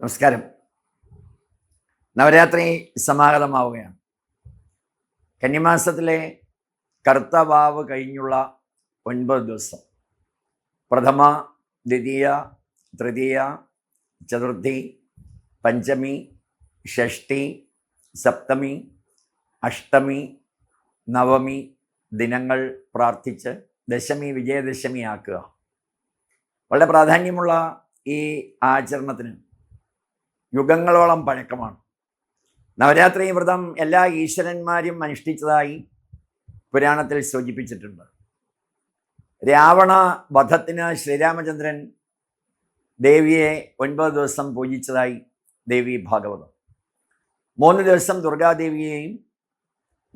നമസ്കാരം. നവരാത്രി സമാഗതമാവുകയാണ്. കന്നിമാസത്തിലെ കറുത്ത വാവ് കഴിഞ്ഞുള്ള ഒൻപത് ദിവസം. പ്രഥമ ദ്വിതീയ തൃതീയ ചതുർത്ഥി പഞ്ചമി ഷഷ്ടി സപ്തമി അഷ്ടമി നവമി ദിനങ്ങൾ പ്രാർത്ഥിച്ച് ദശമി വിജയദശമി ആക്കുക. വളരെ പ്രാധാന്യമുള്ള ഈ ആചരണത്തിന് യുഗങ്ങളോളം പഴക്കമാണ്. നവരാത്രി വ്രതം എല്ലാ ഈശ്വരന്മാരും അനുഷ്ഠിച്ചതായി പുരാണത്തിൽ സൂചിപ്പിച്ചിട്ടുണ്ട്. രാവണ വധത്തിന് ശ്രീരാമചന്ദ്രൻ ദേവിയെ ഒൻപത് ദിവസം പൂജിച്ചതായി ദേവി ഭാഗവതം. മൂന്ന് ദിവസം ദുർഗാദേവിയെയും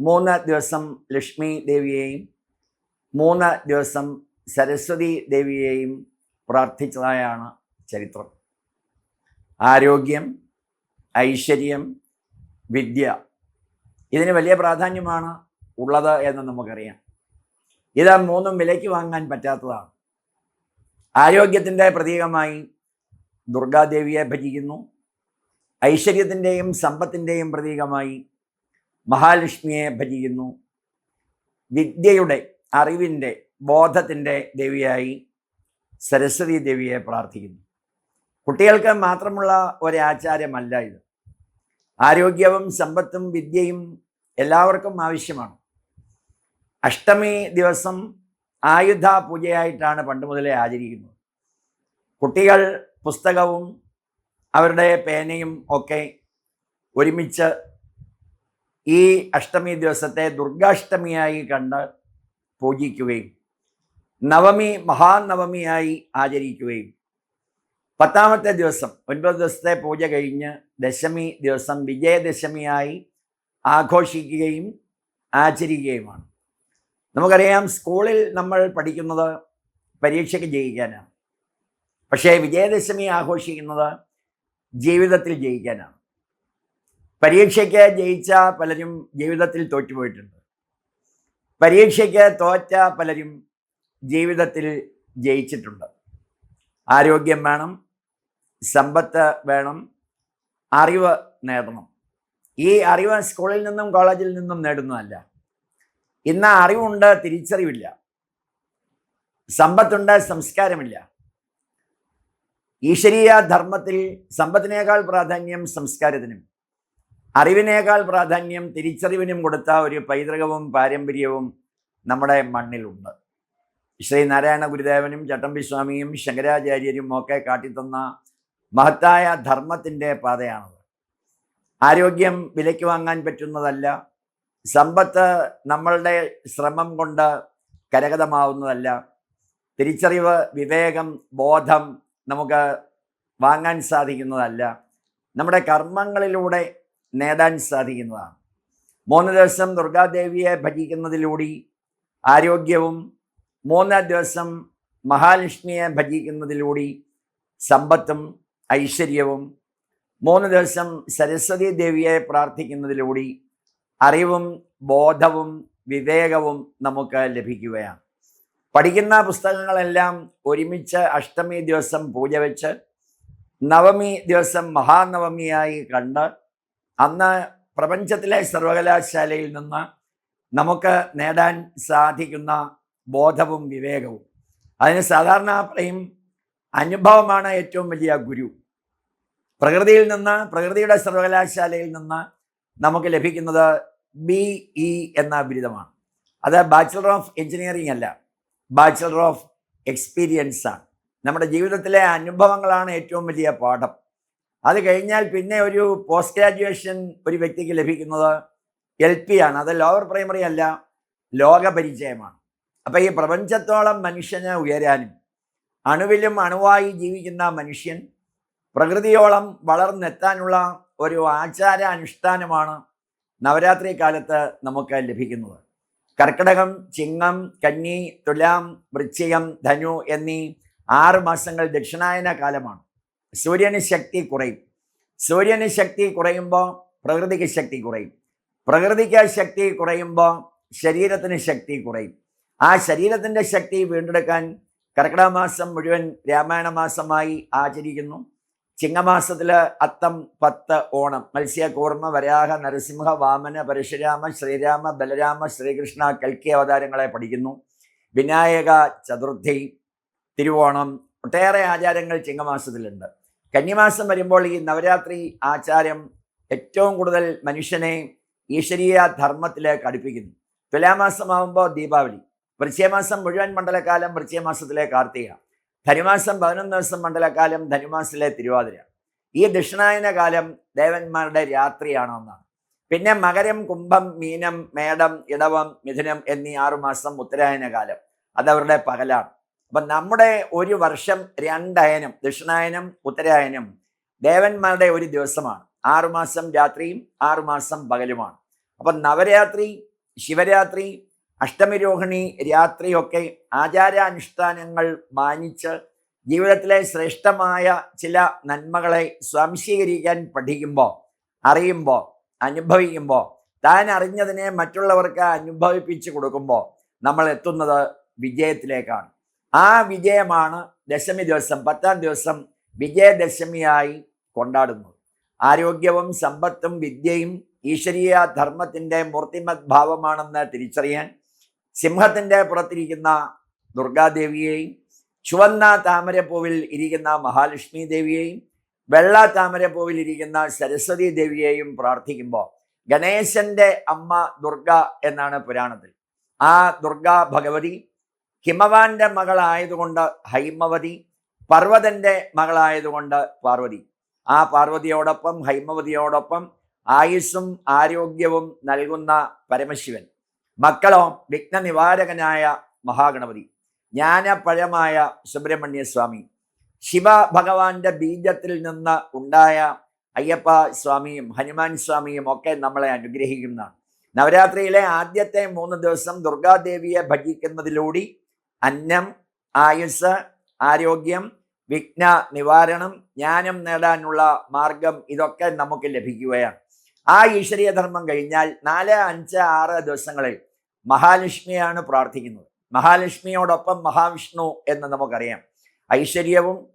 മൂന്ന് ദിവസം ലക്ഷ്മി ദേവിയെയും മൂന്ന് ദിവസം സരസ്വതി ദേവിയെയും പ്രാർത്ഥിച്ചതായാണ് ചരിത്രം. ആരോഗ്യം ഐശ്വര്യം വിദ്യ ഇതിന് വലിയ പ്രാധാന്യമാണ് ഉള്ളത് എന്ന് നമുക്കറിയാം. ഇത് മൂന്നും വിലയ്ക്ക് വാങ്ങാൻ പറ്റാത്തതാണ്. ആരോഗ്യത്തിന്റെ പ്രതീകമായി ദുർഗാദേവിയെ ഭജിക്കുന്നു. ഐശ്വര്യത്തിന്റെയും സമ്പത്തിന്റെയും പ്രതീകമായി മഹാലക്ഷ്മിയെ ഭജിക്കുന്നു. വിദ്യയുടെ അറിവിന്റെ ബോധത്തിന്റെ ദേവിയായി സരസ്വതി ദേവിയെ പ്രാർത്ഥിക്കുന്നു. കുട്ടികൾക്ക് മാത്രമുള്ള ഒരാചാര്യമല്ല ഇത്. ആരോഗ്യവും സമ്പത്തും വിദ്യയും എല്ലാവർക്കും ആവശ്യമാണ്. അഷ്ടമി ദിവസം ആയുധ പൂജയായിട്ടാണ് പണ്ട് മുതലേ ആചരിക്കുന്നത്. കുട്ടികൾ പുസ്തകവും അവരുടെ പേനയും ഒക്കെ ഒരുമിച്ച് ഈ അഷ്ടമി ദിവസത്തെ ദുർഗാഷ്ടമിയായി കണ്ട് പൂജിക്കുകയും നവമി മഹാനവമിയായി ആചരിക്കുകയും പത്താമത്തെ ദിവസം ഒൻപത് ദിവസത്തെ പൂജ കഴിഞ്ഞ് ദശമി ദിവസം വിജയദശമിയായി ആഘോഷിക്കുകയും ആചരിക്കുകയുമാണ്. നമുക്കറിയാം സ്കൂളിൽ നമ്മൾ പഠിക്കുന്നത് പരീക്ഷയ്ക്ക് ജയിക്കാനാണ്. പക്ഷേ വിജയദശമി ആഘോഷിക്കുന്നത് ജീവിതത്തിൽ ജയിക്കാനാണ്. പരീക്ഷയ്ക്ക് ജയിച്ച പലരും ജീവിതത്തിൽ തോറ്റുപോയിട്ടുണ്ട്. പരീക്ഷയ്ക്ക് തോറ്റ പലരും ജീവിതത്തിൽ ജയിച്ചിട്ടുണ്ട്. ആരോഗ്യം വേണം സമ്പത്ത് വേണം അറിവ് നേടണം. ഈ അറിവ് സ്കൂളിൽ നിന്നും കോളേജിൽ നിന്നും നേടുന്നതല്ല. ഇന്ന് അറിവുണ്ട് തിരിച്ചറിവില്ല. സമ്പത്തുണ്ട് സംസ്കാരമില്ല. ഈശ്വരീയ ധർമ്മത്തിൽ സമ്പത്തിനേക്കാൾ പ്രാധാന്യം സംസ്കാരത്തിനും. അറിവിനേക്കാൾ പ്രാധാന്യം തിരിച്ചറിവിനും കൊടുത്ത ഒരു പൈതൃകവും പാരമ്പര്യവും നമ്മുടെ മണ്ണിലുണ്ട്. ശ്രീ നാരായണ ഗുരുദേവനും ചട്ടമ്പി സ്വാമിയും ശങ്കരാചാര്യരും ഒക്കെ കാട്ടിത്തന്ന മഹത്തായ ധർമ്മത്തിന്റെ പാതയാണത്. ആരോഗ്യം വിലയ്ക്ക് വാങ്ങാൻ പറ്റുന്നതല്ല. സമ്പത്ത് നമ്മളുടെ ശ്രമം കൊണ്ട് കരഗതമാവുന്നതല്ല. തിരിച്ചറിവ് വിവേകം ബോധം നമുക്ക് വാങ്ങാൻ സാധിക്കുന്നതല്ല. നമ്മുടെ കർമ്മങ്ങളിലൂടെ നേടാൻ സാധിക്കുന്നതാണ്. മൂന്ന് ദിവസം ദുർഗാദേവിയെ ഭജിക്കുന്നതിലൂടെ ആരോഗ്യവും മൂന്ന് ദിവസം മഹാലക്ഷ്മിയെ ഭജിക്കുന്നതിലൂടെ സമ്പത്തും ഐശ്വര്യവും മൂന്ന് ദിവസം സരസ്വതി ദേവിയെ പ്രാർത്ഥിക്കുന്നതിലൂടെ അറിവും ബോധവും വിവേകവും നമുക്ക് ലഭിക്കുകയാണ്. പഠിക്കുന്ന പുസ്തകങ്ങളെല്ലാം ഒരുമിച്ച് അഷ്ടമി ദിവസം പൂജ വെച്ച് നവമി ദിവസം മഹാനവമിയായി കണ്ട് അന്ന് പ്രപഞ്ചത്തിലെ സർവകലാശാലയിൽ നിന്ന് നമുക്ക് നേടാൻ സാധിക്കുന്ന ബോധവും വിവേകവും. അതിന് സാധാരണ പറയും അനുഭവമാണ് ഏറ്റവും വലിയ ഗുരു. പ്രകൃതിയിൽ നിന്ന് പ്രകൃതിയുടെ സർവകലാശാലയിൽ നിന്ന് നമുക്ക് ലഭിക്കുന്നത് ബി ഇ എന്ന ബിരുദമാണ്. അത് ബാച്ചിലർ ഓഫ് എഞ്ചിനീയറിംഗ് അല്ല. ബാച്ചിലർ ഓഫ് എക്സ്പീരിയൻസാണ് നമ്മുടെ ജീവിതത്തിലെ അനുഭവങ്ങളാണ് ഏറ്റവും വലിയ പാഠം. അത് കഴിഞ്ഞാൽ പിന്നെ ഒരു പോസ്റ്റ് ഗ്രാജുവേഷൻ ഒരു വ്യക്തിക്ക് ലഭിക്കുന്നത് എൽ പി ആണ്. അത് ലോവർ പ്രൈമറി അല്ല ലോകപരിചയമാണ് അപ്പോൾ ഈ പ്രപഞ്ചത്തോളം മനുഷ്യന് ഉയരാനും അണുവിലും അണുവായി ജീവിക്കുന്ന മനുഷ്യൻ പ്രകൃതിയോളം വളർന്നെത്താനുള്ള ഒരു ആചാര അനുഷ്ഠാനമാണ് നവരാത്രി കാലത്ത് നമുക്ക് ലഭിക്കുന്നത്. കർക്കിടകം ചിങ്ങം കന്നി തുലാം വൃശ്ചികം ധനു എന്നീ ആറ് മാസങ്ങൾ ദക്ഷിണായന കാലമാണ്. സൂര്യന് ശക്തി കുറയും. സൂര്യന് ശക്തി കുറയുമ്പോൾ പ്രകൃതിക്ക് ശക്തി കുറയും. പ്രകൃതിക്ക് ശക്തി കുറയുമ്പോൾ ശരീരത്തിന് ശക്തി കുറയും. ആ ശരീരത്തിന്റെ ശക്തി വീണ്ടെടുക്കാൻ കർക്കിടക മാസം മുഴുവൻ രാമായണ മാസമായി ആചരിക്കുന്നു. ചിങ്ങമാസത്തിൽ അത്തം പത്ത് ഓണം. മത്സ്യകൂർമ്മ വരാഹ നരസിംഹ വാമന പരശുരാമ ശ്രീരാമ ബലരാമ ശ്രീകൃഷ്ണ കൽക്കി അവതാരങ്ങളെ പഠിക്കുന്നു. വിനായക ചതുർത്ഥി തിരുവോണം ഒട്ടേറെ ആചാരങ്ങൾ ചിങ്ങമാസത്തിലുണ്ട്. കന്നിമാസം വരുമ്പോൾ ഈ നവരാത്രി ആചാരം ഏറ്റവും കൂടുതൽ മനുഷ്യനെ ഈശ്വരീയ ധർമ്മത്തിലേക്ക് അടുപ്പിക്കുന്നു. തുലാമാസമാകുമ്പോൾ ദീപാവലി. വൃശ്ചയമാസം മുഴുവൻ മണ്ഡലകാലം വൃശ്ചയമാസത്തിലെ കാർത്തിക ധനുമാസം പതിനൊന്ന് ദിവസം മണ്ഡലകാലം ധനുമാസത്തിലെ തിരുവാതിര ഈ ദക്ഷിണായന കാലം ദേവന്മാരുടെ രാത്രിയാണ് എന്നാണ്. പിന്നെ മകരം കുംഭം മീനം മേടം ഇടവം മിഥുനം എന്നീ ആറുമാസം ഉത്തരായന കാലം അതവരുടെ പകലാണ്. അപ്പൊ നമ്മുടെ ഒരു വർഷം രണ്ടയനം ദക്ഷിണായനം ഉത്തരായനം ദേവന്മാരുടെ ഒരു ദിവസമാണ്. ആറുമാസം രാത്രിയും ആറുമാസം പകലുമാണ്. അപ്പൊ നവരാത്രി ശിവരാത്രി അഷ്ടമിരോഹിണി രാത്രിയൊക്കെ ആചാരാനുഷ്ഠാനങ്ങൾ മാനിച്ച് ജീവിതത്തിലെ ശ്രേഷ്ഠമായ ചില നന്മകളെ സ്വാംശീകരിക്കാൻ പഠിക്കുമ്പോൾ അറിയുമ്പോൾ അനുഭവിക്കുമ്പോൾ താൻ അറിഞ്ഞതിനെ മറ്റുള്ളവർക്ക് അനുഭവിപ്പിച്ചു കൊടുക്കുമ്പോൾ നമ്മൾ എത്തുന്നത് വിജയത്തിലേക്കാണ്. ആ വിജയമാണ് ദശമി ദിവസം പത്താം ദിവസം വിജയദശമിയായി കൊണ്ടാടുന്നത്. ആരോഗ്യവും സമ്പത്തും വിദ്യയും ഈശ്വരീയ ധർമ്മത്തിന്റെ മൂർത്തിമത് ഭാവമാണെന്ന് തിരിച്ചറിയാൻ സിംഹത്തിന്റെ പുറത്തിരിക്കുന്ന ദുർഗാദേവിയെയും ചുവന്ന താമരപ്പൂവിൽ ഇരിക്കുന്ന മഹാലക്ഷ്മി ദേവിയെയും വെള്ള താമരപ്പൂവിൽ ഇരിക്കുന്ന സരസ്വതി ദേവിയെയും പ്രാർത്ഥിക്കുമ്പോൾ ഗണേശന്റെ അമ്മ ദുർഗ എന്നാണ് പുരാണത്തിൽ. ആ ദുർഗാ ഭഗവതി ഹിമവാന്റെ മകളായതുകൊണ്ട് ഹൈമവതി പർവതന്റെ മകളായതുകൊണ്ട് പാർവതി. ആ പാർവതിയോടൊപ്പം ഹൈമവതിയോടൊപ്പം ആയുസ്സും ആരോഗ്യവും നൽകുന്ന പരമശിവൻ. മക്കളോ വിഘ്ന നിവാരകനായ മഹാഗണപതി ജ്ഞാനപഴമായ സുബ്രഹ്മണ്യസ്വാമി ശിവ ഭഗവാന്റെ ബീജത്തിൽ നിന്ന് ഉണ്ടായ അയ്യപ്പ സ്വാമിയും ഹനുമാൻ സ്വാമിയും ഒക്കെ നമ്മളെ അനുഗ്രഹിക്കുന്നതാണ് നവരാത്രിയിലെ ആദ്യത്തെ മൂന്ന് ദിവസം ദുർഗാദേവിയെ ഭജിക്കുന്നതിലൂടെ അന്നം ആയുസ് ആരോഗ്യം വിഘ്ന നിവാരണം ജ്ഞാനം നേടാനുള്ള മാർഗം ഇതൊക്കെ നമുക്ക് ലഭിക്കുകയാണ്. ആ ഈശ്വരീയ ധർമ്മം കഴിഞ്ഞാൽ നാല് അഞ്ച് ആറ് ദിവസങ്ങളിൽ മഹാലക്ഷ്മിയാണ് പ്രാർത്ഥിക്കുന്നത്. മഹാലക്ഷ്മിയോടൊപ്പം മഹാവിഷ്ണു എന്ന് നമുക്കറിയാം. ഐശ്വര്യവും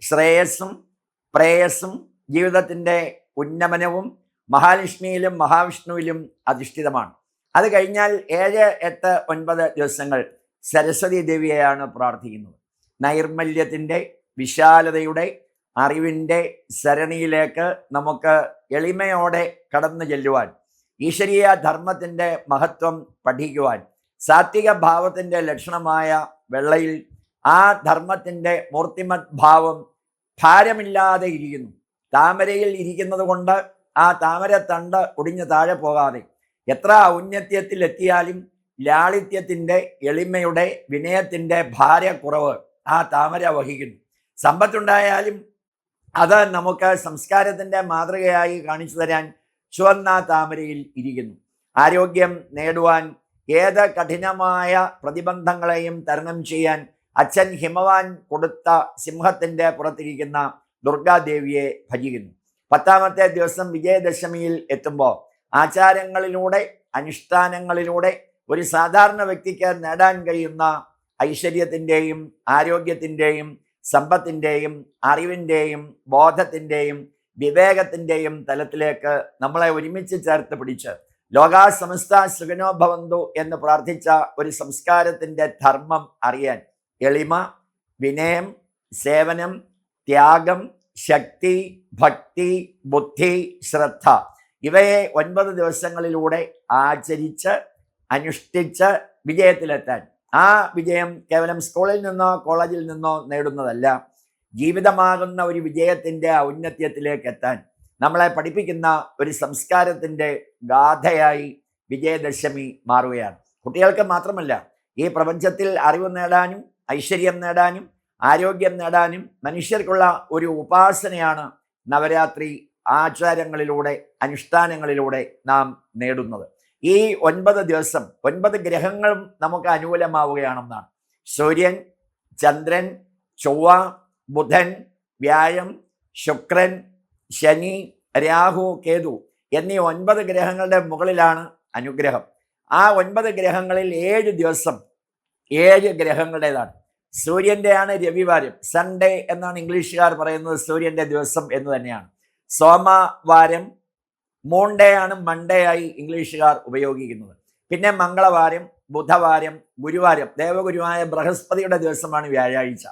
ശ്രേയസ്സും പ്രേയസ്സും ജീവിതത്തിന്റെ ഉന്നമനവും മഹാലക്ഷ്മിയിലും മഹാവിഷ്ണുവിലും അധിഷ്ഠിതമാണ്. അത് കഴിഞ്ഞാൽ ഏഴ് എട്ട് ഒൻപത് ദിവസങ്ങൾ സരസ്വതി ദേവിയെയാണ് പ്രാർത്ഥിക്കുന്നത്. നൈർമല്യത്തിന്റെ വിശാലതയുടെ അറിവിന്റെ സരണിയിലേക്ക് നമുക്ക് എളിമയോടെ കടന്നു ചെല്ലുവാൻ ഈശ്വരീയ ധർമ്മത്തിന്റെ മഹത്വം പഠിക്കുവാൻ സാത്വിക ഭാവത്തിന്റെ ലക്ഷണമായ വെള്ളയിൽ ആ ധർമ്മത്തിന്റെ മൂർത്തിമത് ഭാവം ഭാരമില്ലാതെ ഇരിക്കുന്നു. താമരയിൽ ഇരിക്കുന്നത് കൊണ്ട് ആ താമര തണ്ട് ഒടിഞ്ഞു താഴെ പോകാതെ എത്ര ഔന്നത്യത്തിൽ എത്തിയാലും ലാളിത്യത്തിന്റെ എളിമയുടെ വിനയത്തിന്റെ ഭാരക്കുറവ് ആ താമര വഹിക്കുന്നു. സമ്പത്തുണ്ടായാലും അത് നമുക്ക് സംസ്കാരത്തിന്റെ മാതൃകയായി കാണിച്ചു തരാൻ ചുവന്ന താമരയിൽ ഇരിക്കുന്നു. ആരോഗ്യം നേടുവാൻ ഏത് കഠിനമായ പ്രതിബന്ധങ്ങളെയും തരണം ചെയ്യാൻ അച്ഛൻ ഹിമവാൻ കൊടുത്ത സിംഹത്തിന്റെ പുറത്തിരിക്കുന്ന ദുർഗാദേവിയെ ഭജിക്കുന്നു. പത്താമത്തെ ദിവസം വിജയദശമിയിൽ എത്തുമ്പോൾ ആചാരങ്ങളിലൂടെ അനുഷ്ഠാനങ്ങളിലൂടെ ഒരു സാധാരണ വ്യക്തിക്ക് നേടാൻ കഴിയുന്ന ഐശ്വര്യത്തിന്റെയും ആരോഗ്യത്തിന്റെയും സമ്പത്തിന്റെയും അറിവിന്റെയും ബോധത്തിന്റെയും വിവേകത്തിന്റെയും തലത്തിലേക്ക് നമ്മളെ ഒരുമിച്ച് ചേർത്ത് പിടിച്ച് ലോകാ സമസ്ത സുഖനോ ഭവന്തു എന്ന് പ്രാർത്ഥിച്ച ഒരു സംസ്കാരത്തിന്റെ ധർമ്മം അറിയാൻ എളിമ വിനയം സേവനം ത്യാഗം ശക്തി ഭക്തി ബുദ്ധി ശ്രദ്ധ ഇവയെ ഒൻപത് ദിവസങ്ങളിലൂടെ ആചരിച്ച് അനുഷ്ഠിച്ച് വിജയത്തിലെത്താൻ ആ വിജയം കേവലം സ്കൂളിൽ നിന്നോ കോളേജിൽ നിന്നോ നേടുന്നതല്ല. ജീവിതമാകുന്ന ഒരു വിജയത്തിന്റെ ഔന്നത്യത്തിലേക്ക് എത്താൻ നമ്മളെ പഠിപ്പിക്കുന്ന ഒരു സംസ്കാരത്തിന്റെ ഗാഥയായി വിജയദശമി മാറുകയാണ്. കുട്ടികൾക്ക് മാത്രമല്ല ഈ പ്രപഞ്ചത്തിൽ അറിവ് നേടാനും ഐശ്വര്യം നേടാനും ആരോഗ്യം നേടാനും മനുഷ്യർക്കുള്ള ഒരു ഉപാസനയാണ് നവരാത്രി ആചാരങ്ങളിലൂടെ അനുഷ്ഠാനങ്ങളിലൂടെ നാം നേടുന്നത്. ഈ ഒൻപത് ദിവസം ഒൻപത് ഗ്രഹങ്ങളും നമുക്ക് അനുകൂലമാവുകയാണെന്നാണ്. സൂര്യൻ ചന്ദ്രൻ ചൊവ്വ ബുധൻ വ്യാഴം ശുക്രൻ ശനി രാഹു കേതു എന്നീ ഒൻപത് ഗ്രഹങ്ങളുടെ മുകളിലാണ് അനുഗ്രഹം. ആ ഒൻപത് ഗ്രഹങ്ങളിൽ ഏഴ് ദിവസം ഏഴ് ഗ്രഹങ്ങളുടേതാണ്. സൂര്യന്റെയാണ് രവിവാരം. സൺഡേ എന്നാണ് ഇംഗ്ലീഷുകാർ പറയുന്നത് സൂര്യന്റെ ദിവസം എന്ന് തന്നെയാണ്. സോമവാരം മോണ്ടേ ആണ് മൺഡേ ആയി ഇംഗ്ലീഷുകാർ ഉപയോഗിക്കുന്നത്. പിന്നെ മംഗളവാരം ബുധവാരം ഗുരുവാരം ദേവഗുരുവായ ബൃഹസ്പതിയുടെ ദിവസമാണ് വ്യാഴാഴ്ച.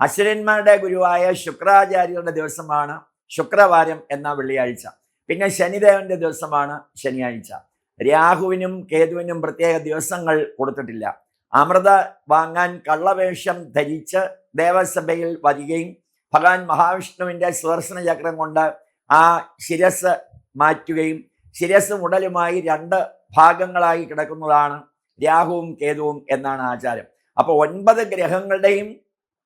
അസുരന്മാരുടെ ഗുരുവായ ശുക്രാചാര്യരുടെ ദിവസമാണ് ശുക്രവാരം എന്ന വെള്ളിയാഴ്ച. പിന്നെ ശനിദേവന്റെ ദിവസമാണ് ശനിയാഴ്ച. രാഹുവിനും കേതുവിനും പ്രത്യേക ദിവസങ്ങൾ കൊടുത്തിട്ടില്ല. അമൃത വാങ്ങാൻ കള്ളവേഷം ധരിച്ച് ദേവസഭയിൽ വരികയും ഭഗവാൻ മഹാവിഷ്ണുവിന്റെ സുദർശന ചക്രം കൊണ്ട് ആ ശിരസ് മാറ്റുകയും ശിരസ് ഉടലുമായി രണ്ട് ഭാഗങ്ങളായി കിടക്കുന്നതാണ് രാഹുവും കേതുവും എന്നാണ് ആചാരം. അപ്പോൾ ഒൻപത് ഗ്രഹങ്ങളുടെയും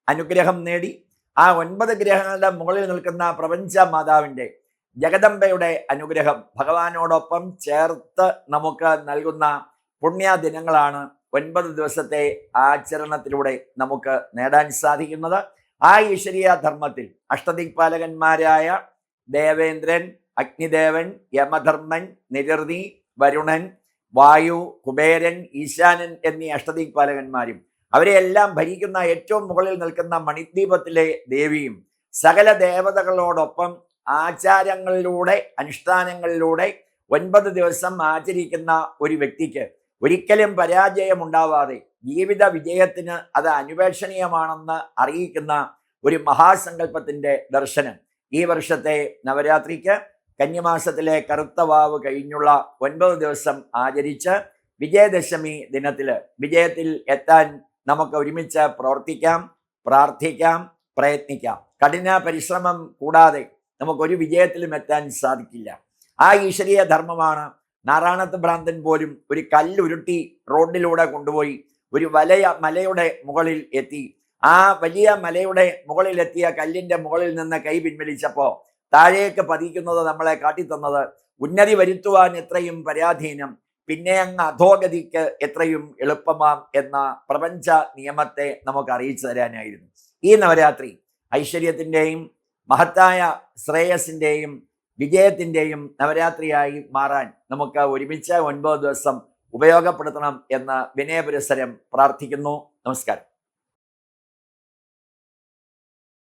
അനുഗ്രഹം നേടി ആ ഒൻപത് ഗ്രഹങ്ങളുടെ മുകളിൽ നിൽക്കുന്ന പ്രപഞ്ച മാതാവിന്റെ ജഗദംബയുടെ അനുഗ്രഹം ഭഗവാനോടൊപ്പം ചേർത്ത് നമുക്ക് നൽകുന്ന പുണ്യ ദിനങ്ങളാണ് ഒൻപത് ദിവസത്തെ ആചരണത്തിലൂടെ നമുക്ക് നേടാൻ സാധിക്കുന്നത്. ആ ഈശ്വരീയ ധർമ്മത്തിൽ അഷ്ടദിക്പാലകന്മാരായ ദേവേന്ദ്രൻ അഗ്നിദേവൻ യമധർമ്മൻ നിരൃതി വരുണൻ വായു കുബേരൻ ഈശാനൻ എന്നീ അഷ്ടദിക്പാലകന്മാരും. അവരെയെല്ലാം ഭരിക്കുന്ന ഏറ്റവും മുകളിൽ നിൽക്കുന്ന മണിദ്വീപത്തിലെ ദേവിയും സകല ദേവതകളോടൊപ്പം ആചാരങ്ങളിലൂടെ അനുഷ്ഠാനങ്ങളിലൂടെ ഒൻപത് ദിവസം ആചരിക്കുന്ന ഒരു വ്യക്തിക്ക് ഒരിക്കലും പരാജയം ഉണ്ടാവാതെ ജീവിത വിജയത്തിന് അത് അനുപേക്ഷണീയമാണെന്ന് അറിയിക്കുന്ന ഒരു മഹാസങ്കല്പത്തിന്റെ ദർശനം ഈ വർഷത്തെ നവരാത്രിക്ക് കന്യമാസത്തിലെ കറുത്തവാവ് കഴിഞ്ഞുള്ള ഒൻപത് ദിവസം ആചരിച്ച് വിജയദശമി ദിനത്തിൽ വിജയത്തിൽ എത്താൻ നമുക്ക് ഒരുമിച്ച് പ്രവർത്തിക്കാം പ്രാർത്ഥിക്കാം പ്രയത്നിക്കാം. കഠിന പരിശ്രമം കൂടാതെ നമുക്കൊരു വിജയത്തിലും എത്താൻ സാധിക്കില്ല. ആ ഈശ്വരീയ ധർമ്മമാണ് നാരായണത്ത് ഭ്രാന്തൻ പോലും ഒരു കല്ലുരുട്ടി റോഡിലൂടെ കൊണ്ടുപോയി ഒരു വലയ മലയുടെ മുകളിൽ എത്തി. ആ വലിയ മലയുടെ മുകളിലെത്തിയ കല്ലിന്റെ മുകളിൽ നിന്ന് കൈ പിൻവലിച്ചപ്പോ താഴേക്ക് പതിക്കുന്നത് നമ്മളെ കാട്ടിത്തന്നത്. ഉന്നതി വരുത്തുവാൻ എത്രയും പരാധീനം പിന്നെ അങ്ങ് അധോഗതിക്ക് എത്രയും എളുപ്പമാം എന്ന പ്രപഞ്ച നിയമത്തെ നമുക്ക് അറിയിച്ചു തരാനായിരുന്നു. ഈ നവരാത്രി ഐശ്വര്യത്തിന്റെയും മഹത്തായ ശ്രേയസിന്റെയും വിജയത്തിന്റെയും നവരാത്രിയായി മാറാൻ നമുക്ക് ഒരുമിച്ച് ഒൻപത് ദിവസം ഉപയോഗപ്പെടുത്തണം എന്ന് വിനയപുരസരം പ്രാർത്ഥിക്കുന്നു. നമസ്കാരം.